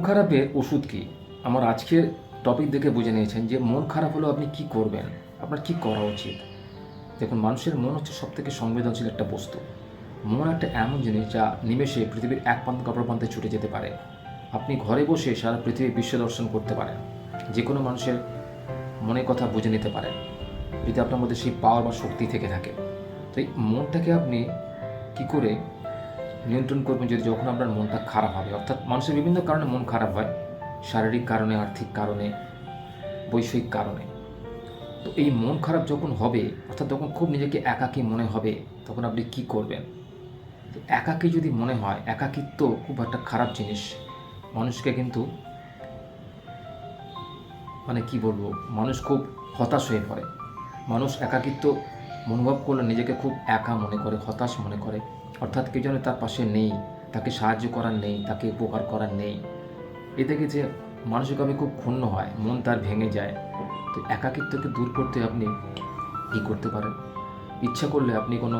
খারাপের ওষুধ কী? আমার আজকের টপিক দেখে বুঝে নিয়েছেন যে মন খারাপ হলেও আপনি কি করবেন? আপনার কি করা উচিত? দেখুন, মানুষের মন হচ্ছে সব থেকে সংবেদনশীল একটা বস্তু। মন একটা এমন জিনিস যা নিমেষে পৃথিবীর এক প্রান্ত কাপড় প্রান্তে ছুটে যেতে পারে। আপনি ঘরে বসে সারা পৃথিবীর বিশ্ব দর্শন করতে পারেন। যে কোনো মানুষের মনের কথা বুঝে নিতে পারেন, যদি আপনার মধ্যে সেই পাওয়ার বা শক্তি থেকে থাকে। তো এই মনটাকে আপনি কি করে নিয়ন্ত্রণ করবেন যদি যখন আপনার মনটা খারাপ হবে। অর্থাৎ মানুষের বিভিন্ন কারণে মন খারাপ হয়। শারীরিক কারণে, আর্থিক কারণে বৈষয়িক কারণে। তো এই মন খারাপ যখন হবে, অর্থাৎ যখন খুব নিজেকে একাকী মনে হবে, তখন আপনি কি করবেন? তো একাকী যদি মনে হয়, একাকিত্ব খুব একটা খারাপ জিনিস। মানুষকে কিন্তু মানে কি বলব? মানুষ খুব হতাশ হয়ে পড়ে। মানুষ একাকিত্ব অনুভব করলে নিজেকে খুব একা মনে করে, হতাশ মনে করে। অর্থাৎ কেউ যেন তার পাশে নেই, তাকে সাহায্য করার নেই, তাকে উপকার করার নেই। এ থেকে যে মানসিকভাবে খুব ক্ষুণ্ণ হয়, মন তার ভেঙে যায়। তো একাকিত্বকে দূর করতে আপনি কী করতে পারেন? ইচ্ছা করলে আপনি কোনো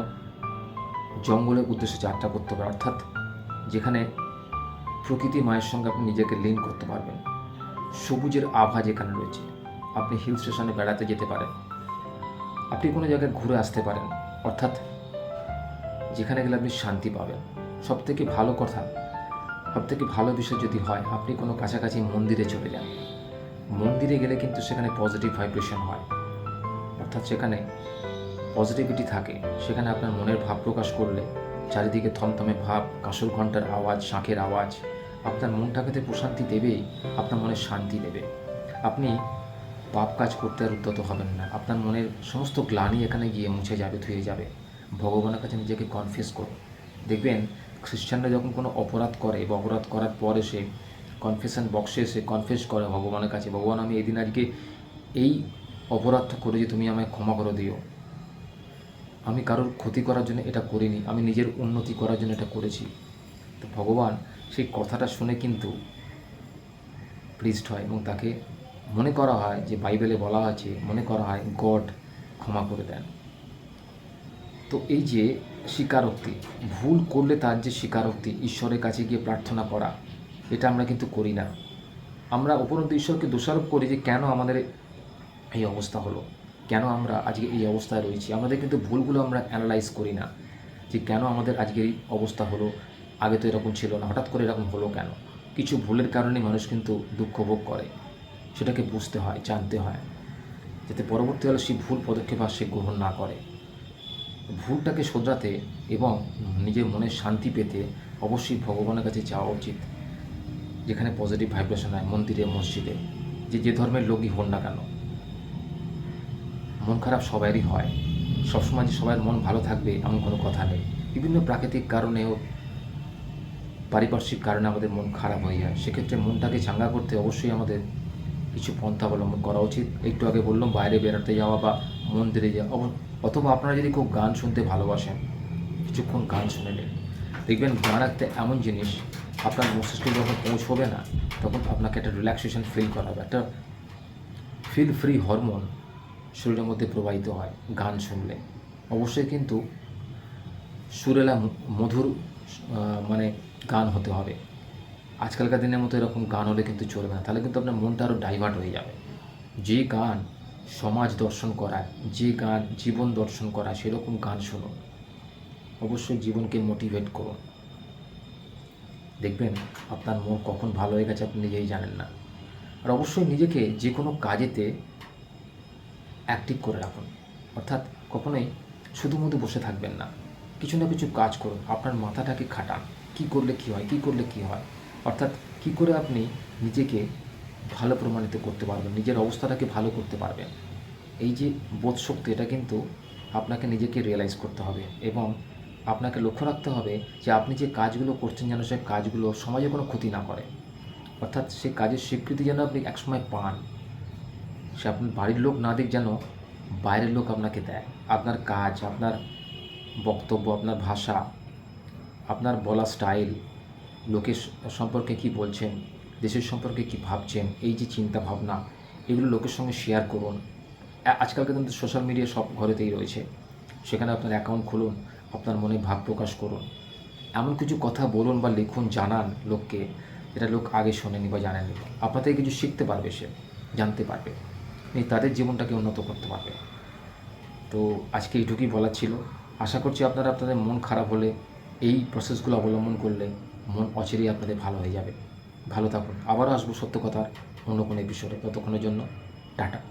জঙ্গলের উদ্দেশ্যে যাত্রা করতে পারেন, অর্থাৎ যেখানে প্রকৃতি মায়ের সঙ্গে আপনি নিজেকে লিন করতে পারবেন। সবুজের আভা যেখানে রয়েছে, আপনি হিল স্টেশনে বেড়াতে যেতে পারেন। আপনি কোনো জায়গায় ঘুরে আসতে পারেন, অর্থাৎ যেখানে গেলে আপনি শান্তি পাবেন। সব থেকে ভালো কথা সব থেকে ভালো বিষয় যদি হয়, আপনি কোনো কাছাকাছি মন্দিরে চলে যান। মন্দিরে গেলে কিন্তু সেখানে পজিটিভ ভাইব্রেশন হয়। অর্থাৎ সেখানে পজিটিভিটি থাকে। সেখানে আপনার মনের ভাব প্রকাশ করলে, চারিদিকে থমথমে ভাব, কাঁসর ঘণ্টার আওয়াজ, শাঁখের আওয়াজ, আপনার মনটাকে তো প্রশান্তি দেবেই আপনার মনে শান্তি দেবে। আপনি পাপ কাজ করতে আর উদ্যত হবেন না। আপনার মনের সমস্ত গ্লানি এখানে গিয়ে মুছে যাবে, ধুয়ে যাবে। ভগবানের কাছে নিজেকে কনফিউজ করো। দেখবেন, খ্রিস্টানরা যখন কোনো অপরাধ করে বা অপরাধ করার পর এসে কনফেশন বক্সে এসে কনফেস করে ভগবানের কাছে, ভগবান, আমি এদিন আজকে এই অপরাধটা করেছি, তুমি আমায় ক্ষমা করে দিও। আমি কারোর ক্ষতি করার জন্য এটা করিনি, আমি নিজের উন্নতি করার জন্য এটা করেছি। তো ভগবান সেই কথাটা শুনে কিন্তু প্লিজড হয় এবং তাকে মনে করা হয় যে বাইবেলে বলা আছে, মনে করা হয়, গড ক্ষমা করে দেন। তো এই যে স্বীকারোক্তি, ভুল করলে তার যে স্বীকারোক্তি, ঈশ্বরের কাছে গিয়ে প্রার্থনা করা, এটা আমরা কিন্তু করি না। আমরা উপরন্ত ঈশ্বরকে দোষারোপ করি যে কেন আমাদের এই অবস্থা হলো, কেন আমরা আজকে এই অবস্থায় রয়েছি। আমাদের কিন্তু ভুলগুলো আমরা অ্যানালাইজ করি না, যে কেন আমাদের আজকে এই অবস্থা হলো, আগে তো এরকম ছিল না, হঠাৎ করে এরকম হলো কেন? কিছু ভুলের কারণে মানুষ কিন্তু দুঃখ ভোগ করে, সেটাকে বুঝতে হয়, জানতে হয়, যাতে পরবর্তীকালে সেই ভুল পদক্ষেপ আর সে গ্রহণ না করে। ভুলটাকে শোধরাতে এবং নিজের মনের শান্তি পেতে অবশ্যই ভগবানের কাছে যাওয়া উচিত, যেখানে পজিটিভ ভাইব্রেশন হয়, মন্দিরে, মসজিদে, যে যে ধর্মের লোকই হন না কেন। মন খারাপ সবারই হয়। সবসময় যে সবার মন ভালো থাকবে এমন কোনো কথা নেই। বিভিন্ন প্রাকৃতিক কারণেও, পারিপার্শ্বিক কারণে আমাদের মন খারাপ হয়ে যায়। সেক্ষেত্রে মনটাকে চাঙ্গা করতে অবশ্যই আমাদের কিছু পন্থা অবলম্বন করা উচিত। একটু আগে বললাম, বাইরে বেড়াতে যাওয়া বা মন্দিরে যাওয়া। অথবা আপনারা যদি খুব গান শুনতে ভালোবাসেন, কিছুক্ষণ গান শুনে নিন। দেখবেন গান একটা এমন জিনিস, আপনার মস্তিষ্কে যখন পৌঁছবে না, তখন আপনাকে একটা রিল্যাক্সেশন ফিল করাবে, একটা ফিল ফ্রি হরমোন শরীরের মধ্যে প্রবাহিত হয় গান শুনলে। অবশ্যই কিন্তু সুরেলা মধুর মানে গান হতে হবে। আজকালকার দিনের মতো এরকম গান হলে কিন্তু চলবে না, তাহলে কিন্তু আপনার মনটা আরও ডাইভার্ট হয়ে যাবে। যে গান সমাজ দর্শন করা, যে গান জীবন দর্শন করা, সেরকম গান শুনুন অবশ্যই জীবনকে মোটিভেট করুন দেখবেন আপনার মন কখন ভালো হয়ে গেছে আপনি নিজেই জানেন না। আর অবশ্যই নিজেকে যে কোনো কাজেতে অ্যাক্টিভ করে রাখুন। অর্থাৎ কখনোই শুধুমধু বসে থাকবেন না। কিছু না কিছু কাজ করুন। আপনার মাথাটাকে খাটান। কি করলে কি হয়? কি করলে কি হয়? অর্থাৎ কি করে আপনি নিজেকে ভালো প্রমাণিত করতে পারবেন, নিজের অবস্থাটাকে ভালো করতে পারবেন। এই যে বোধ শক্তি, এটা কিন্তু আপনাকে নিজেকে রিয়েলাইজ করতে হবে এবং আপনাকে লক্ষ্য রাখতে হবে যে আপনি যে কাজগুলো করছেন যেন সেই কাজগুলো সমাজে কোনো ক্ষতি না করে। অর্থাৎ সেই কাজের স্বীকৃতি যেন আপনি একসময় পান। সে আপনার বাড়ির লোক না দিক যেন বাইরের লোক আপনাকে দেয়। আপনার কাজ, আপনার বক্তব্য, আপনার ভাষা, আপনার বলা স্টাইল লোকের সম্পর্কে কি বলছেন দেশের সম্পর্কে কি ভাবছেন, এই যে চিন্তা ভাবনা, এগুলো লোকের সঙ্গে শেয়ার করুন। আ- আজকালকার কিন্তু সোশ্যাল মিডিয়া সব ঘরেতেই রয়েছে। সেখানে আপনার অ্যাকাউন্ট খুলুন, আপনার মনে ভাব প্রকাশ করুন। এমন কিছু কথা বলুন বা লিখুন, জানান লোককে, যেটা লোক আগে শোনেনি বা জানেনি। আপনার থেকে কিছু শিখতে পারবে সে, জানতে পারবে। এই তাদের জীবনটাকে উন্নত করতে পারবে। তো আজকে এইটুকুই বলার ছিল। আশা করছি আপনারা আপনাদের মন খারাপ হলে, এই প্রসেসগুলো অবলম্বন করলে মন অচিরেই আপনাদের ভালো হয়ে যাবে। ভালো থাকুন। আবারও আসব সত্য কথার অন্য কোনো এপিসোডে ততক্ষণের জন্য টাটা।